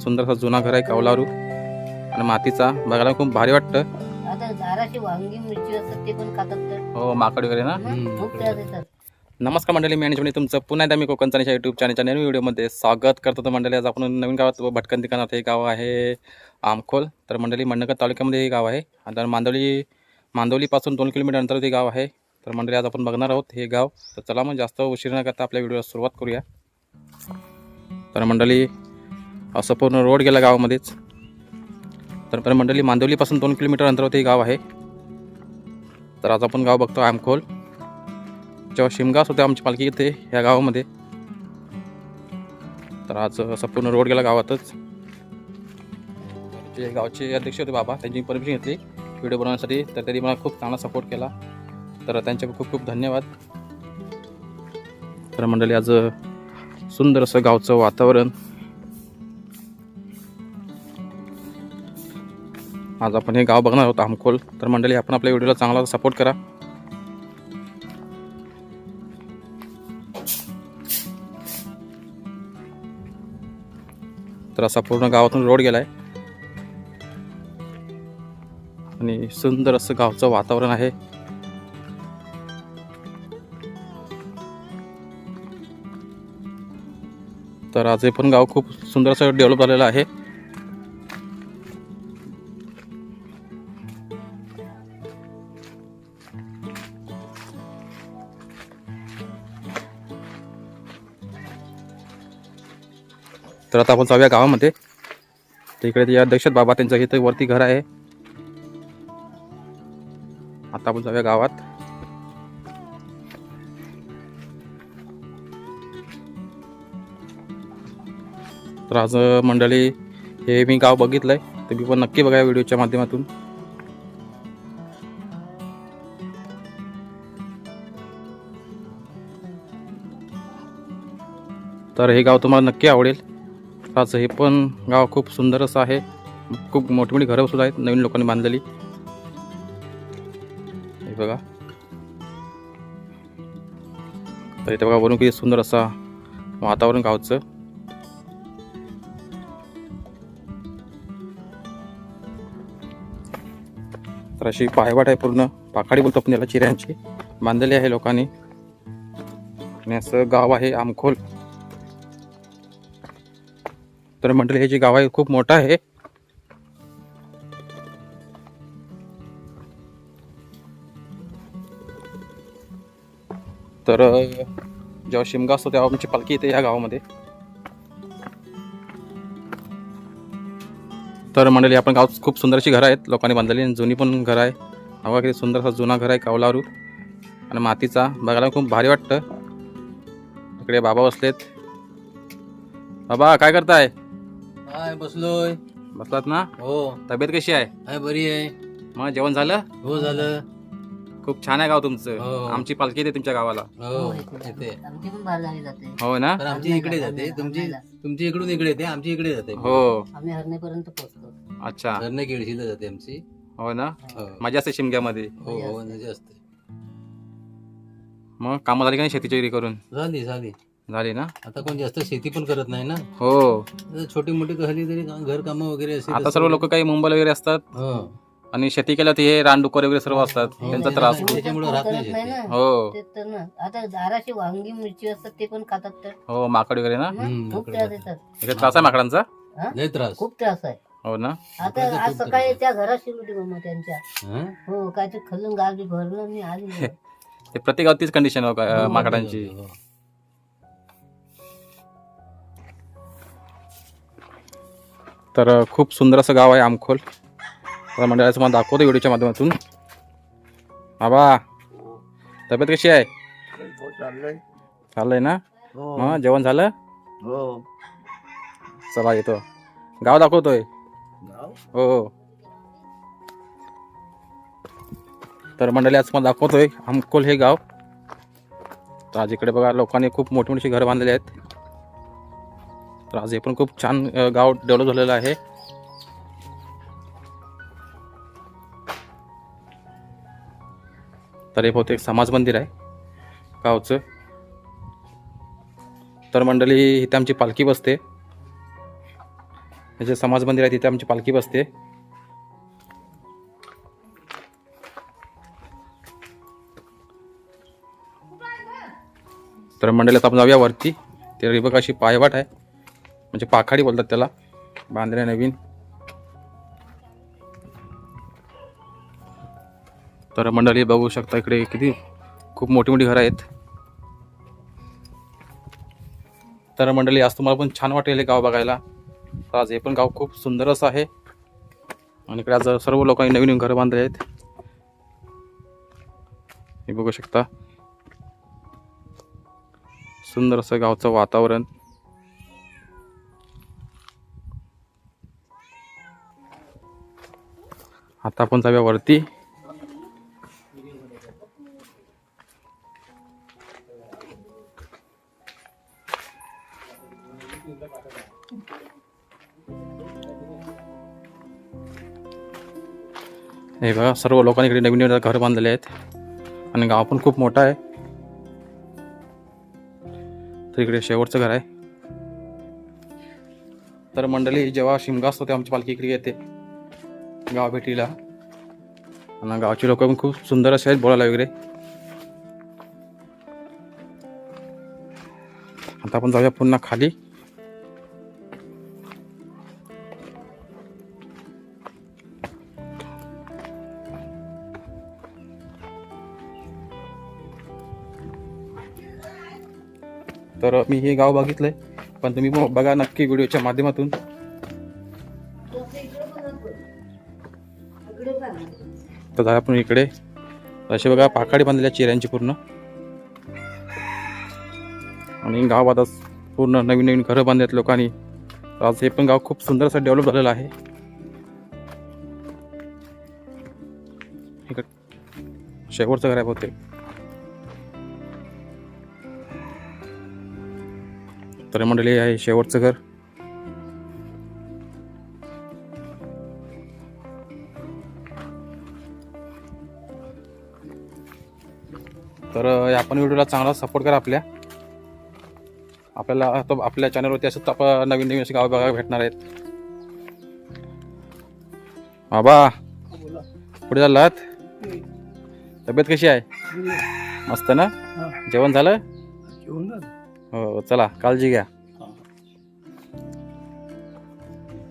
सुंदरसा जुना घर आहे कौलारू आणि मातीचा. बघायला खूप भारी वाटतं. आता झाडाची वांगी मिरची असतात ते पण खातात तर. हो माकड वगैरे ना? मग खूप त्रास देतात. नमस्कार मंडळी मी आणि तुमचं पुन्हा एकदा मी कोकणचा यूट्यूब चॅनलच्या नवीन व्हिडिओमध्ये स्वागत करतो तर मंडळी आज आपण नवीन गावात भटकन ठिकाणात हे गाव आहे आमखोल. तर मंडळी मंडणगड तालुक्यामध्ये हे गाव आहे. आता मांदवली मांदवलीपासून दोन किलोमीटर अंतर ते गाव आहे. तर मंडळी आज आपण बघणार आहोत हे गाव. तर चला मग जास्त उशीर न करता आपल्या व्हिडिओला सुरुवात करूया. तर मंडळी असं पूर्ण रोड गेला गावामध्येच. तर पण मंडळी मांदवलीपासून दोन किलोमीटर अंतरावरती गाव आहे. तर आज आपण गाव बघतो आमखोल. जेव्हा शिमगास होते आमची पालखी इथे ह्या गावामध्ये. तर आज असं पूर्ण रोड गेला गावातच. जे गावचे अध्यक्ष होते बाबा त्यांची परमिशन घेतली. व्हिडिओ बनवण्यासाठी. तर त्यांनी मला खूप चांगला सपोर्ट केला. तर त्यांचे खूप खूप धन्यवाद. तर मंडळी आज सुंदर असं गावचं वातावरण. आज आपण हे गाव बघणार आहोत आमखोल. तर मंडळी आपण आपल्या व्हिडिओला चांगला सपोर्ट करा. तर असा पूर्ण गावातून रोड गेला आहे आणि सुंदर असं गावचं वातावरण आहे. तर आज हे पण गाव खूप सुंदर असं डेव्हलप झालेलं आहे. तर आता आपण जाऊया गावामध्ये. तिकडे ते अध्यक्ष बाबा त्यांचं इथे वरती घर आहे. आता आपण जाऊया गावात. तर आज मंडळी हे मी गाव बघितलंय तुम्ही पण नक्की बघा व्हिडिओच्या माध्यमातून. तर हे गाव तुम्हाला नक्की आवडेल. आज हे पण गाव खूप सुंदर असं आहे. खूप मोठमोठी घरं सुद्धा आहेत नवीन लोकांनी बांधलेली. बघा. तर इथे बघा वरून किती सुंदर असा वातावरण गावचं. तर अशी पायवाट आहे पूर्ण. पाखाडी बोलतो आपण याला चिऱ्यांची. बांधलेली आहे लोकांनी. आणि असं गाव आहे आमखोल. तर मंडळी हे जे गाव आहे खूप मोठं आहे. तर जेव्हा शिमगा असतो तेव्हा आमची पालखी येते या गावामध्ये. तर मंडळी आपण गाव खूप सुंदर अशी घरं आहेत. लोकांनी बांधलेली आणि जुनी पण घर आहे. हवा किती सुंदर असा जुना घर आहे कौलारू आणि मातीचा. बघायला खूप भारी वाटतं. इकडे बाबा बसलेत. बाबा काय करताय? हाय बसलोय. बसलात ना? हो. तब्येत कशी आहे? बरी आहे. मग जेवण झालं? हो झालं. खूप छान आहे गाव तुमचं. हो. आमची पालखी येते तुमच्या गावाला. हो इकडे. येते. आमची पण बाहेर गावी जाते. हो ना? पण आमची इकडे जाते. तुमची तुमची इकडून इकडे येते. आमची इकडे जाते. हो. आम्ही हरणेपर्यंत पोहोचतो. अच्छा. धरणे केळशीला जाते आमची. हो ना? हो. मजा असते शिमग्यामध्ये. हो हो नदी असते. मग कामं झाली का नाही शेतीची विक्री करून? झाली झाली. झाली ना? आता कोण जास्त शेती पण करत नाही ना? हो. आता छोटी मोठी कहली तरी का- घर कामं वगैरे असे आता सर्व लोक काही मुंबईला वगैरे असतात. हो. आणि शेती केल्या तर हे रानडुकर वगैरे सर्व असतात. हो, त्यांचा त्रास त्याच्यामुळे- त्याच्यामुळे राहत नाही करत नाही शेती. ना हो ते तर ना आता झाडाची वांगी मिरची असतात ते पण खातात तर. हो माकड वगैरे ना? मग हम्म, खूप त्रास खातात. देतात. इथे त्रास आहे माकडांचा? लय त्रास. खूप त्रास आहे. हो ना? आता माकडाचा आज खूप सकाळी त्रास त्या घरात शिरली होती मम्मा त्यांच्या. हं? हो काय ते खल्लून गावी भरलं मी आली नाही. ते प्रत्येक गावात तीच कंडिशन हो, माकडांची. हो. तर खूप सुंदर असं गाव आहे आमखोल. तर मंडळाचं मला दाखवतो व्हिडिओच्या माध्यमातून. बाबा तब्येत कशी आहे? चाललंय ना? मग जेवण झालं? हो. चला येतो. गाव दाखवतोय. हो हो. तर मंडळी आज मला दाखवतोय आमकोल हे गाव. तर आज इकडे बघा लोकांनी खूप मोठी मोठी घरं बांधलेली आहेत. तर आज हे पण खूप छान गाव डेव्हलप झालेलं आहे. तर हे बहुतेक समाज मंदिर आहे. गावचं. तर मंडळी इथे आमची पालखी बसते. हे जे समाज मंदिर आहे तिथे आमची पालखी बसते. तर मंडळी आता आपण जाऊया वरती. ते रिबक अशी पायवाट आहे. म्हणजे पाखाडी बोलतात त्याला. बांधल्या नवीन. तर मंडळी बघू शकता इकडे किती खूप मोठी मोठी घरं आहेत. तर मंडळी आज तुम्हाला पण छान वाटेल हे गाव बघायला. तर आज हे पण गाव खूप सुंदर असं आहे. आणि इकडे आज सर्व लोकांनी नवीन नवीन घरं बांधले आहेत. हे बघू शकता. सुंदर असं गावचं वातावरण. आता आपण जाऊया वरती. हे बघा सर्व लोकांनी इकडे नवीन नवीन घर बांधलेले आहेत. आणि गाव पण खूप मोठं आहे. तर इकडे शेवटचं घर आहे. तर मंडळी जेव्हा शिमगा असतो तेव्हा आमची पालखी इकडे येते. गाव भेटीला. आणि गावची लोक पण खूप सुंदर असे आहेत बोलायला वगैरे. आता आपण जाऊया पुन्हा खाली. तर मी हे गाव बघितलंय पण तुम्ही बघा नक्की व्हिडिओच्या माध्यमातून. तर जाऊया आपण इकडे. असे बघा पाखाडी बांधलेल्या चिऱ्यांची पूर्ण. आणि गाव आता पूर्ण नवीन नवीन घरं बांधल्यात लोकांनी. आज हे पण गाव खूप सुंदर असं डेव्हलप झालेलं आहे. शेवटचं घर आहे बहुतेक. तर मंडळी आहे शेवटचं घर. तर आपण व्हिडिओला चांगला सपोर्ट करा आपल्या. आपल्याला तो आपल्या चॅनलवरती असंच आपण नवीन नवीन असे गाव बघायला भेटणार आहेत. बाबा कुठे चाललात? तब्येत कशी आहे? मस्त ना? जेवण झालं. हो चला काळजी घ्या.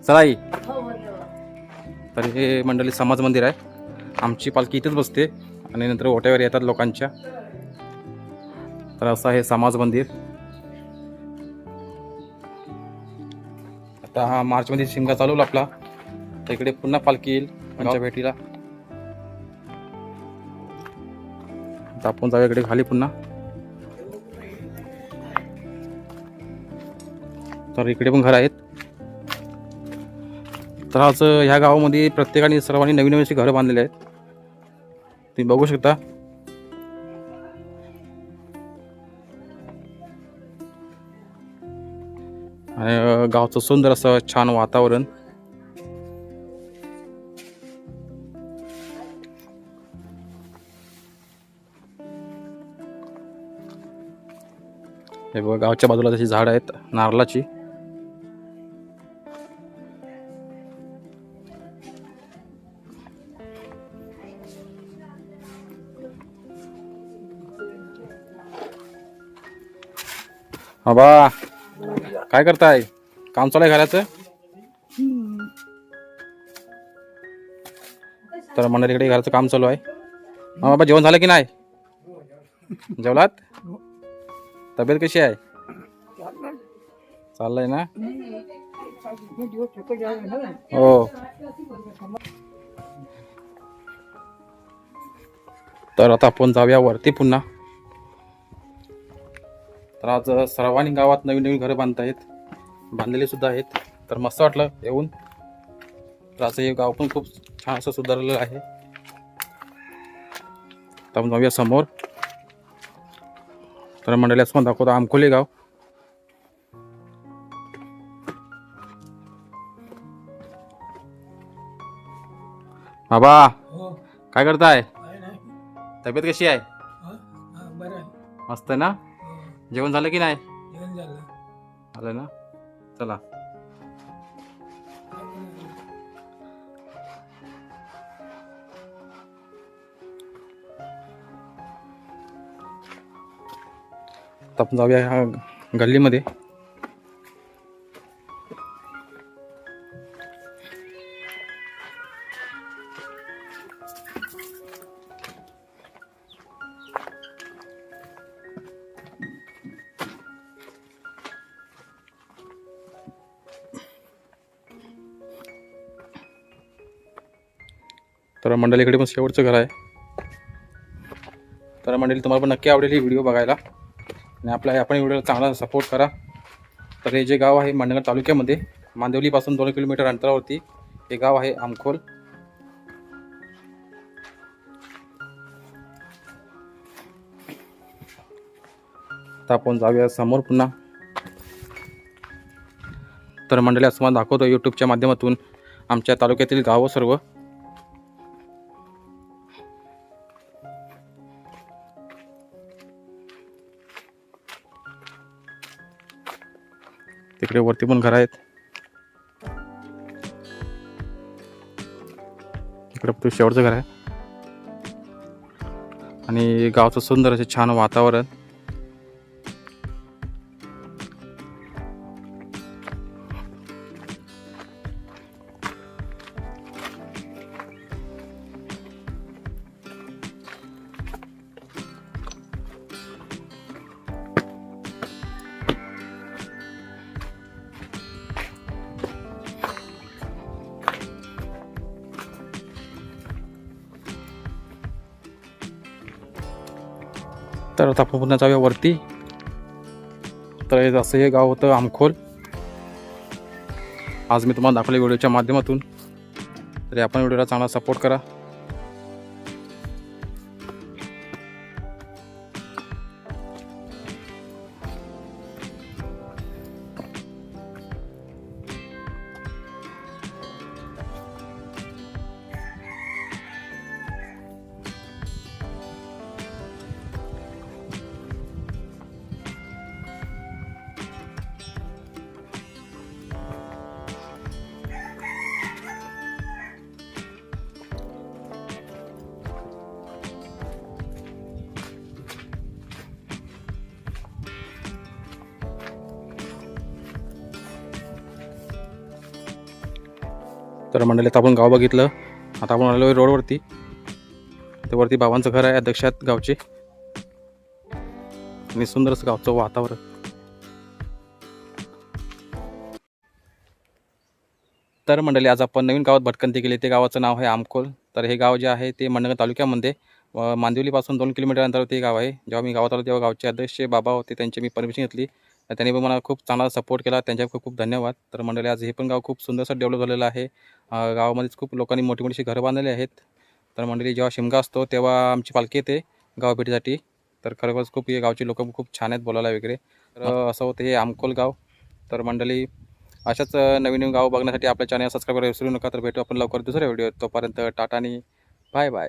चला आई. तर हे मंडळी समाज मंदिर आहे. आमची पालखी इथेच बसते. आणि नंतर ओट्यावर येतात लोकांच्या. तर असं आहे समाज मंदिर. आता हा मार्चमध्ये शिमगा चालू होईल आपला. तर इकडे पुन्हा पालखी येईल आमच्या भेटीला. आता आपण जाऊया इकडे खाली पुन्हा. तर इकडे पण घर आहेत. तर आज ह्या गावामध्ये प्रत्येकाने सर्वांनी नवीन नवीन अशी घरं बांधलेली आहेत. तुम्ही बघू शकता. आणि गावचं सुंदर असं छान वातावरण. हे बघा गावच्या बाजूला त्याची झाड आहेत नारळाची. बाबा काय करताय? काम चालू आहे घराचं? तर मंडळी इकडे घराचं काम चालू आहे. मग बाबा जेवण झालं की नाही? जेवलात? तब्येत कशी आहे? चाललंय ना? हो. तर आता आपण जाऊया वरती पुन्हा. तर आज सर्वांनी गावात नवीन नवीन घरं बांधतायत बांधलेली सुद्धा आहेत. तर मस्त वाटलं येऊन. तर असं हे गाव पण खूप छान असं सुधारलेलं आहे. तर जाऊया समोर. तर मंडळी असं पण दाखवतो. आमखोली गाव. बाबा काय करताय? तब्येत कशी आहे? मस्त आहे. ना? हो, जेवण झालं की नाही? जेवण झालं. झालं ना? चला. आपण जाऊया ह्या गल्लीमध्ये. मंडळीकडे पण शेवटचं घर आहे. तर मंडळी तुम्हाला पण नक्की आवडेल ही व्हिडिओ बघायला. आणि आपल्या आपण व्हिडिओला चांगला सपोर्ट करा. तर हे जे गाव आहे मंडणगड तालुक्यामध्ये मांदेवलीपासून दोन किलोमीटर अंतरावरती हे गाव आहे आमखोल. आता आपण जाऊया समोर पुन्हा. तर मंडळी असं मला दाखवतो यूट्यूबच्या माध्यमातून आमच्या तालुक्यातील गावं सर्व. तिकडे वरती पण घर आहेत. इकडे शेवटचं घर आहे. आणि गावचं सुंदर असे छान वातावरण. तर आता आपण पुन्हा जाऊया वरती. तर हे असं हे गाव होतं आमखोल. आज मी तुम्हाला दाखवले व्हिडिओच्या माध्यमातून. तरी आपण व्हिडिओला चांगला सपोर्ट करा. तर मंडळीत आपण गाव बघितलं. आता आपण आलो रोडवरती. ते वरती बाबांचं घर आहे अध्यक्षात गावचे. आणि सुंदर असं गावचं वातावरण. तर मंडळी आज आपण नवीन गावात भटकंती केली. ते गावाचं नाव आहे आमकोल. तर हे गाव जे आहे ते मंडणगड तालुक्यामध्ये व मांदिवलीपासून दोन किलोमीटर अंतरावर ते गाव आहे. जेव्हा मी गावात आलो तेव्हा गावचे अध्यक्ष बाबा होते त्यांची मी परमिशन घेतली. त्यांनी पण मला खूप चांगला सपोर्ट केला. त्यांच्या खूप खूप धन्यवाद. तर मंडळी आज हे पण गाव खूप सुंदरसं डेव्हलप झालेलं आहे. गावामध्येच खूप लोकांनी मोठी मोठी घरं बांधलेली आहेत. तर मंडळी जेव्हा शिमगा असतो तेव्हा आमची पालखी येते गावभेटीसाठी तर खरोखरच खूप हे गावचे लोक खूप छान आहेत बोलायला वगैरे. तर असं होतं हे आमकोल गाव. तर मंडळी अशाच नवीन नवीन गाव बघण्यासाठी आपल्या चॅनल सबस्क्राईब करायला विसरू नका. तर भेटू आपण लवकर दुसऱ्या व्हिडिओ तोपर्यंत टाटा आणि बाय बाय